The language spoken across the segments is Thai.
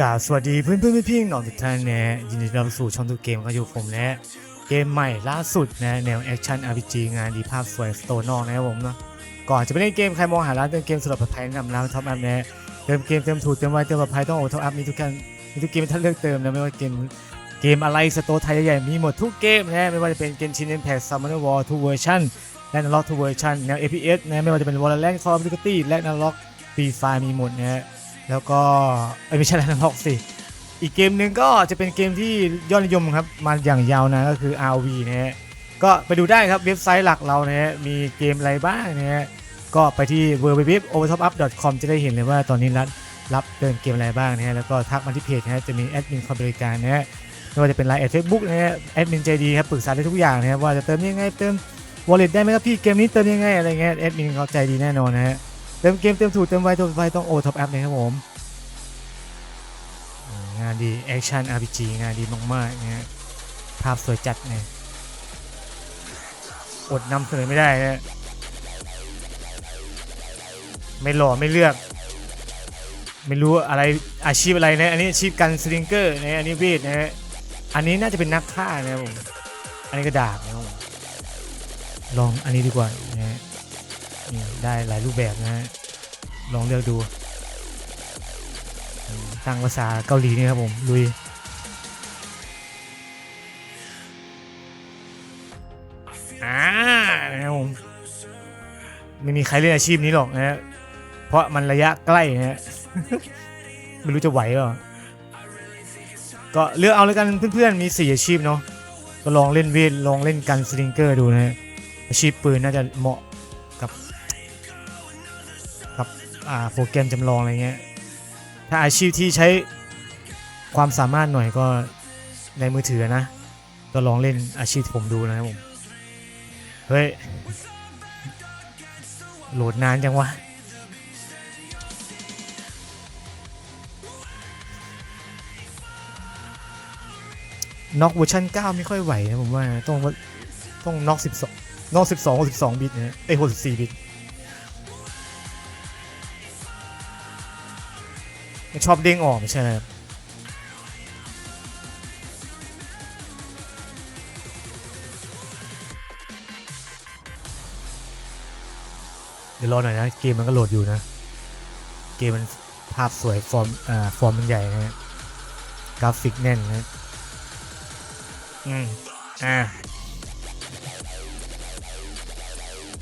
กาสวัสดีเพื่อนเพื่อนพี่ๆน้องทุกท่านนะยินดีต้อนรับสู่ช่องทุกเกมก็อยู่ผมนะเกมใหม่ล่าสุดนะแนวแอคชั่น RPG งานดีภาพสวยสโตนอกนะครับผมเนาะก่อนจะไปเล่นเกมใครมองหาร้านเติมเกมสำหรับปลอดภัยแนะนำร้านท็อปอัพนะเติมเกมเติมถูกเติมไวเติมปลอดภัยต้องโอท็อปอัพมีทุกการมีทุกเกมท่านเลือกเติมนะไม่ว่าเกมเกมอะไรสโตไทยใหญ่ๆมีหมดทุกเกมนะไม่ว่าจะเป็นเกมชินเอ็นแพคซัมเมอร์วอร์ทุกเวอร์ชันและนล็อกทุกเวอร์ชันแนว APS นะไม่ว่าจะเป็น Valorant Call of Duty และนล็อกฟรีไฟมีหมดนะฮะ แล้วก็ไม่ใช่แล้วนล็อกสิอีกเกมหนึ่งก็จะเป็นเกมที่ยอดนิยมครับมาอย่างยาวนานก็คือ RV นะฮะก็ไปดูได้ครับเว็บไซต์หลักเรานะฮะมีเกมอะไรบ้างนะฮะก็ไปที่ www.overtopup.com จะได้เห็นเลยว่าตอนนี้รับรับเติมเกมอะไรบ้างนะฮะแล้วก็ทักมาที่เพจนะฮะจะมีแอดมินคอยบริการนะฮะไม่ว่าจะเป็นไลน์แอดเฟซบุ๊กนะฮะแอดมินใจดีครับปรึกษาได้ทุกอย่างนะฮะว่าจะเติมยังไงเติม wallet ได้ไหมครับพี่เกมนี้เติมยังไงอะไรเงี้ยแอดมินเขาใจดีแน่นอนนะฮะ เติมเกมเติมถูกเติมไวเติมไวต้องโอท็อปแอปเนะครับผม งานดีแอคชั่น RPG งานดีมากๆนะฮะภาพสวยจัดเนี่ยอดนำเสนอไม่ได้นะไม่หล่อไม่เลือก ไม่รู้อะไรอาชีพอะไรนะ อันนี้อาชีพกันสลิงเกอร์นะอันนี้เวทนะฮะอันนี้น่าจะเป็นนักฆ่านะครับผมอันนี้ก็ดาบนะครับลองอันนี้ดีกว่านะ ได้หลายรูปแบบนะฮะลองเลือกดูตั้งภาษาเกาหลีนี่ครับผมลุยอ่านะครับผมไม่มีใครเล่นอาชีพนี้หรอกนะฮะเพราะมันระยะใกล้นะฮะไม่รู้จะไหวหรอก็เลือกเอาเลยกันเพื่อนๆ มีสี่อาชีพเนาะก็ลองเล่นเวทลองเล่นกันสลิงเกอร์ดูนะฮะอาชีพปืนน่าจะเหมาะกับ โปรแกรมจำลองอะไรเงี้ย ถ้าอาชีพที่ใช้ความสามารถหน่อยก็ในมือถือนะ ก็ลองเล่นอาชีพผมดูนะครับผม เฮ้ย โหลดนานจังวะน็อกเวอร์ชัน9 ไม่ค่อยไหวนะผมว่า ต้องต้องน็อก12น็อก12 62 บิตนะเอ้ย64 บิต มันชอบเด้งออกไม่ใช่ไหมครับเดี๋ยวรอหน่อยนะ เกมมันก็โหลดอยู่นะ เกมมันภาพสวยฟอร์มอ่าฟอร์มมันใหญ่นะฮะกราฟิกแน่นนะอืมอ่า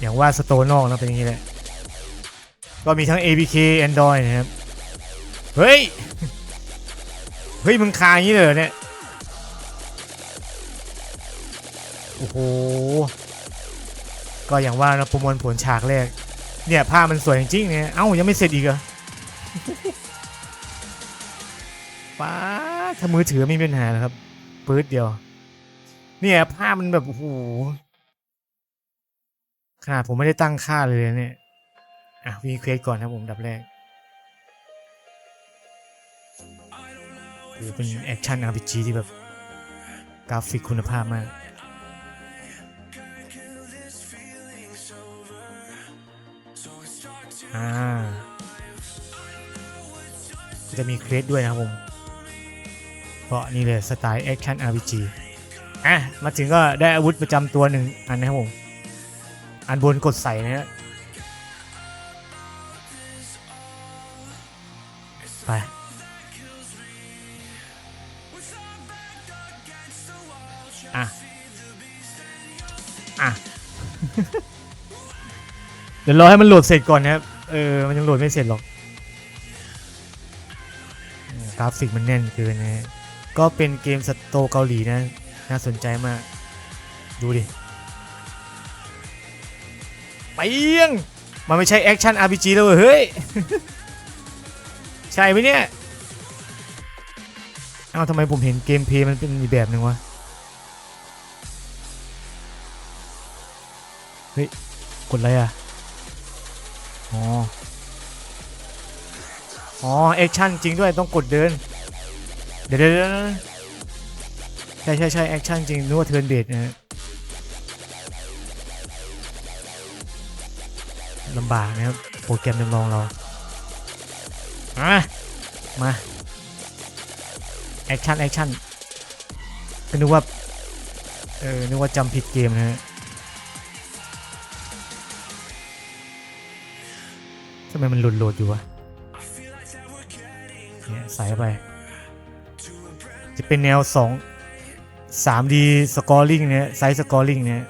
อย่างว่าสโตนอกนะเป็นอย่างนี้แหละ ก็มีทั้ง APK Android นะครับ เฮ้ย เฮ้ยมึงคาอย่างนี้เลยเนี่ย โอ้โห ก็อย่างว่านะประมวลผลฉากแรก เนี่ยภาพมันสวยจริงๆเนี่ย เอ้ายังไม่เสร็จอีกเหรอป้าถ้ามือถือไม่มีปัญหาแล้วครับปื๊ดเดียว เนี่ยภาพมันแบบโอ้โหขนาดผมไม่ได้ตั้งค่าเลยเนี่ย อะวีเควสก่อนครับผมดับแรก คือเป็นแอคชั่น RPG ที่แบบกราฟิกคุณภาพมาก อ่า จะมีเครสด้วยนะครับผม เพราะนี่เลยสไตล์แอคชั่น RPG อะ มาถึงก็ได้อาวุธประจำตัวหนึ่งอันนะครับผม อันบนกดใส่นะฮะ ไป อะ อะ เดี๋ยวรอให้มันโหลดเสร็จก่อนนะครับ เออ มันยังโหลดไม่เสร็จหรอก กราฟิกมันแน่นเกินนะฮะก็เป็นเกมสโตเกาหลีนะ น่าสนใจมาก ดูดิไปเยังมันไม่ใช่แอคชั่น RPG แล้วเว้ยเฮ้ย ใช่ไหมเนี่ย เอ้าทำไมผมเห็นเกมเพย์มันเป็นอีกแบบหนึ่งวะ เฮ้ย กดอะไรอะ อ๋อ อ๋อแอคชั่นจริงด้วยต้องกดเดิน เดี๋ยวเดี๋ยวเดี๋ยวใช่ใช่ใช่แอคชั่นจริงนึกว่าเทิร์นเบดนะฮะลำบากนะครับ โปรแกรมจำลองเราอะมา แอคชั่น แอคชั่นก็นึกว่า เออ นึกว่าจำผิดเกมนะฮะ ทำไมมันหลุดๆอยู่วะเนี่ยใส่ไป จะเป็นแนว2 3D scoring เนี่ยไซส์ scoring เนี่ย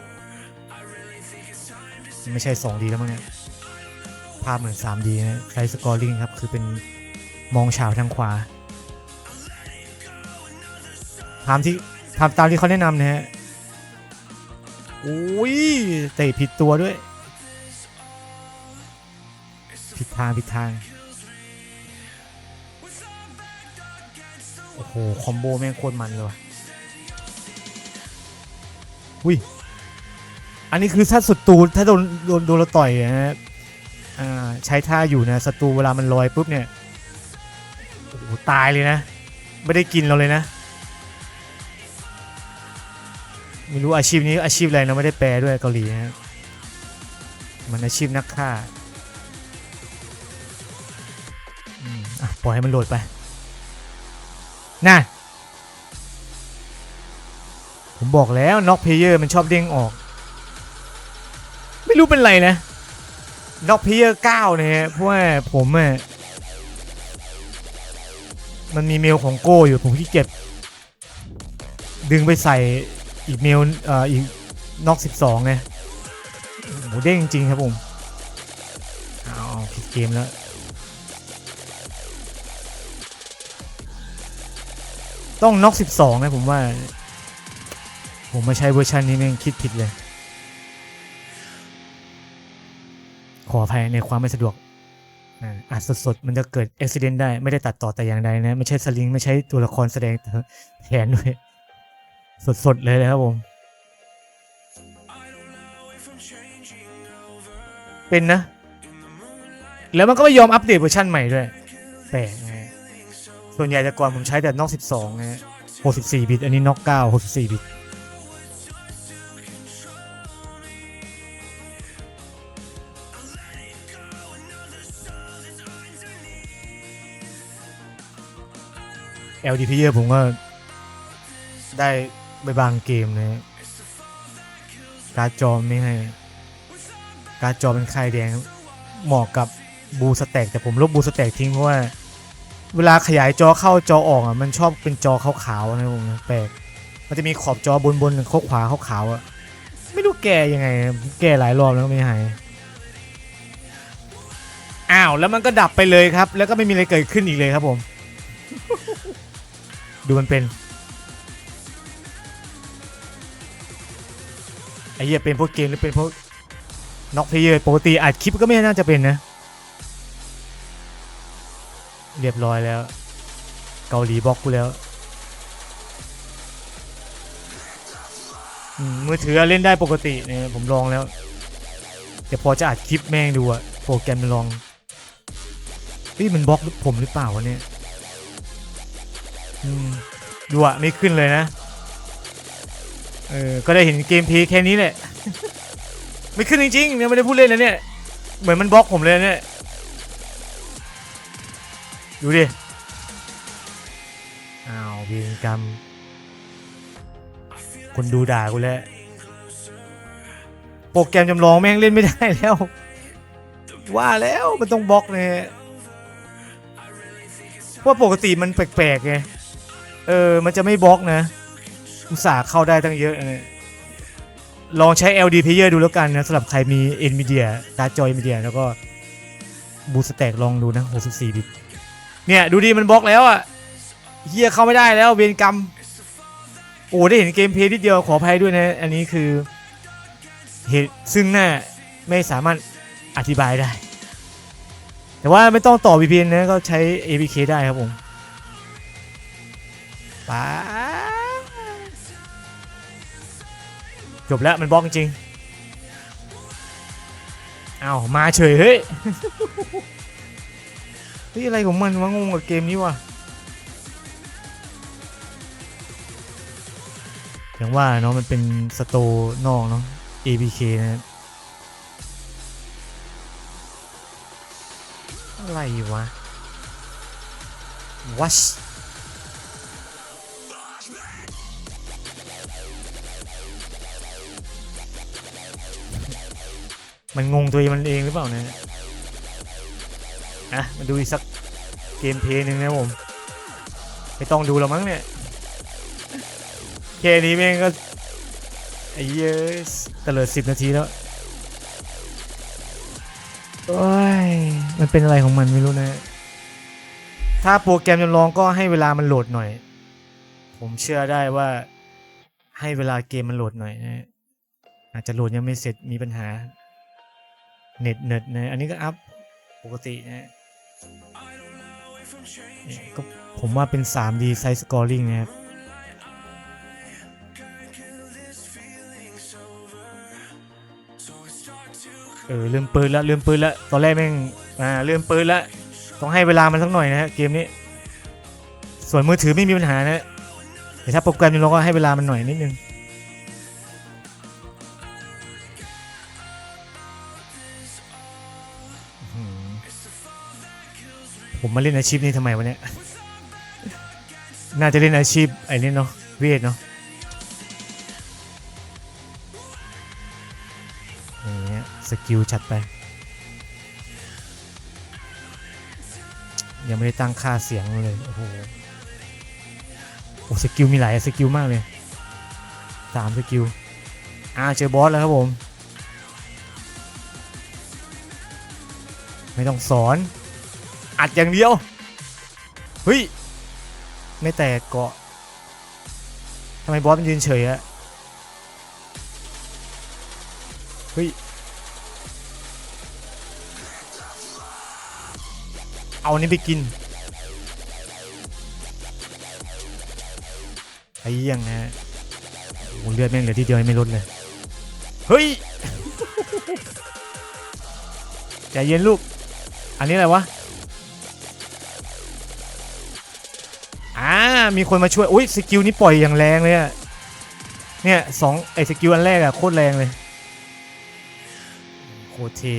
ไม่ใช่ 2D แล้วมั้งเนี่ยภาพเหมือน 3D นะไซส์ scoring ครับ คือเป็นมองฉาวทางขวาตามที่ทำตามที่เขาแนะนำนะฮะโอ้ยเตะผิดตัวด้วย ทางผิดทาง โอ้โห คอมโบแม่งโคตรมันเลยว่ะอุ้ย อันนี้คือถ้าสุดตูถ้าโดนโดนโดนเราต่อยนะฮะอ่าใช้ท่าอยู่นะศัตรูเวลามันลอยปุ๊บเนี่ยโอ้โหตายเลยนะ ไม่ได้กินเราเลยนะ ไม่รู้อาชีพนี้อาชีพอะไรเราไม่ได้แปลด้วยเกาหลีนะมันอาชีพนักฆ่า ปล่อยให้มันโหลดไปน่ะผมบอกแล้วน็อกเพเยอร์มันชอบเด้งออก ไม่รู้เป็นไรนะน็อกเพเยอร์เก้าเนี่ยฮะเพราะว่าผมอะมันมีเมลของโก้อยู่ผมขี้เกียจดึงไปใส่อีกเมลเอ่ออีกน็อกสิบสองไงโหเด้งจริงครับผมเอาผิดเกมแล้ว ต้องน็อก 12 นะผมว่า ผมมาใช้เวอร์ชันนี้แม่งคิดผิดเลย ขออภัยในความไม่สะดวกอ่าจสดๆ มันจะเกิดอุบิเหตุได้ ไม่ได้ตัดต่อแต่อย่างใดนะ ไม่ใช่สลิง ไม่ใช่ตัวละครแสดงแทนด้วย สดๆ เลยนะครับผม เป็นนะ แล้วมันก็ไม่ยอมอัปเดตเวอร์ชันใหม่ด้วยแปลก ส่วนใหญ่แต่ก่อนผมใช้แต่นอก 12นะฮะ64 บิต อันนี้นอก 9 64 บิต LDP เยอะผมก็ได้ไปบางเกมนะ การจอมไม่ให้ การจอเป็นไข่แดง เหมาะกับบูสแต็กแต่ผมลบบูสแต็กทิ้งเพราะว่า เวลาขยายจอเข้าจอออกอะมันชอบเป็นจอขาวๆนะผมแปลกมันจะมีขอบจอบนบนๆข้อขวาขาวๆอะไม่รู้แก้ยังไง แก้หลายรอบแล้วก็ไม่หายอ้าวแล้วมันก็ดับไปเลยครับ แล้วก็ไม่มีอะไรเกิดขึ้นอีกเลยครับผม ดูมันเป็นไอ้เหี้ยเป็นพวกเกมหรือเป็นพวกน็อกเพลเยอร์ปกติอัดคลิปก็ไม่น่าจะเป็นนะ เรียบร้อยแล้ว เกาหลีบล็อกกูแล้วมือถือเล่นได้ปกติเนี่ยผมลองแล้ว แต่พอจะอัดคลิปแม่งดูอะโปรแกรมลองพี่มันบล็อกผมหรือเปล่าวะเนี่ยดูอะไม่ขึ้นเลยนะ เออ ก็ได้เห็นเกมพลย์แค่นี้แหละ ไม่ขึ้นจริงๆเนี่ยไม่ได้พูดเล่นนะเนี่ย เหมือนมันบล็อกผมเลยเนี่ย ดูดิ อ้าวเวียนกรรม คนดูด่ากูแล้ว โปรแกรมจำลองแม่งเล่นไม่ได้แล้ว ว่าแล้วมันต้องบล็อกเลยเพราะว่าปกติมันแปลกๆไง เออ มันจะไม่บล็อกนะ อุตส่าห์เข้าได้ตั้งเยอะนะลองใช้ LD Player ดูแล้วกันนะสำหรับใครมี Nvidia การ์ดจอ Nvidia แล้วก็บูสแต็กลองดูนะ 64 บิต เนี่ยดูดิมันบล็อกแล้วอะเฮียเข้าไม่ได้แล้วเวรกรรมโอ้ได้เห็นเกมเพลย์นิดเดียวขออภัยด้วยนะ อันนี้คือเหตุซึ่งหน้าไม่สามารถอธิบายได้ แต่ว่าไม่ต้องต่อ VPN นะก็ใช้ APK ได้ครับผมป้าจบแล้วมันบล็อกจริงอ้าวมาเฉยเฮ้ย ฮ้ยอะไรของมันวะงงกับเกมนี้วะอย่างว่าเนาะมันเป็นสโตนอกเนาะ ABK นะอะไรวะวัชมันงงตัวเองมันเองหรือเปล่าเนี่ย อะมาดูอีกสักเกมเพลย์หนึ่งนะผมไม่ต้องดูแล้วมั้งเนี่ยแค่นี้แม่งก็ไอ้เหี้ยอะตะเลิดสิบนาทีแล้วโอ้ยมันเป็นอะไรของมันไม่รู้นะ ถ้าโปรแกรมจำลองก็ให้เวลามันโหลดหน่อย ผมเชื่อได้ว่าให้เวลาเกมมันโหลดหน่อยนะอาจจะโหลดยังไม่เสร็จมีปัญหา เน็ตเน็ตนะ อันนี้ก็อัพปกตินะ ก็ผมว่าเป็น 3D Size Scoring นะครับเออลืมปืนละลืมปืนละตอนแรกแม่งอ่าลืมปืนละต้องให้เวลามันสักหน่อยนะฮะเกมนี้ ส่วนมือถือไม่มีปัญหานะแต่ถ้าโปรแกรมนี้เราก็ให้เวลามันหน่อยนิดนึง ผมมาเล่นอาชีพนี้ทำไมวะเนี่ย น่าจะเล่นอาชีพไอ้นี่เนาะเวทเนาะอย่างเงี้ยสกิลจัดไป ยังไม่ได้ตั้งค่าเสียงเลย โอ้โหโอ้สกิลมีหลายสกิลมากเลยสามสกิลอ่าเจอบอสแล้วครับผม ไม่ต้องสอน อัดอย่างเดียว เฮ้ย ไม่แตกเกาะทำไมบอสมันยืนเฉยอะเฮ้ย เอานี้ไปกินไอ้เหี้ยังนะฮะโอ้เลือดแม่งเหลือที่เดียวไม่ลดเลย เฮ้ยใจเย็นลูก อันนี้อะไรวะ อ่ามีคนมาช่วยอุ้ยสกิลนี้ปล่อยอย่างแรงเลยอะเนี่ยสองไอ้สกิลอันแรกอะโคตรแรงเลยโคตรเท่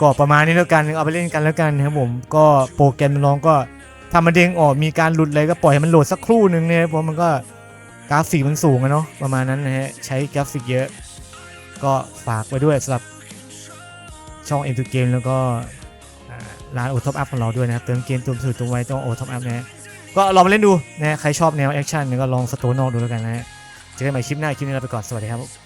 ก็ประมาณนี้แล้วกันเอาไปเล่นกันแล้วกันนะครับผมก็โปรแกรมน้องก็ทำมันเด้งออกมีการหลุดอะไรก็ปล่อยให้มันโหลดสักครู่หนึ่งเนี่ยเพราะมันก็กราฟิกมันสูงอะเนาะประมาณนั้นนะฮะใช้กราฟิกเยอะ ก็ฝากไว้ด้วยสำหรับช่อง M 2 Game แล้วก็ ร้านโอท็อปอัพของเราด้วยนะครับเติมเกมเติมถือตัวไว้ต้องโอท็อปอัพนะก็ลองมาเล่นดูนะใครชอบแนวแอคชั่นเนี่ยก็ลองสโตนอกดูแล้วกันนะฮะเจอกันใหม่คลิปหน้าคลิปนี้ลาไปก่อนสวัสดีครับ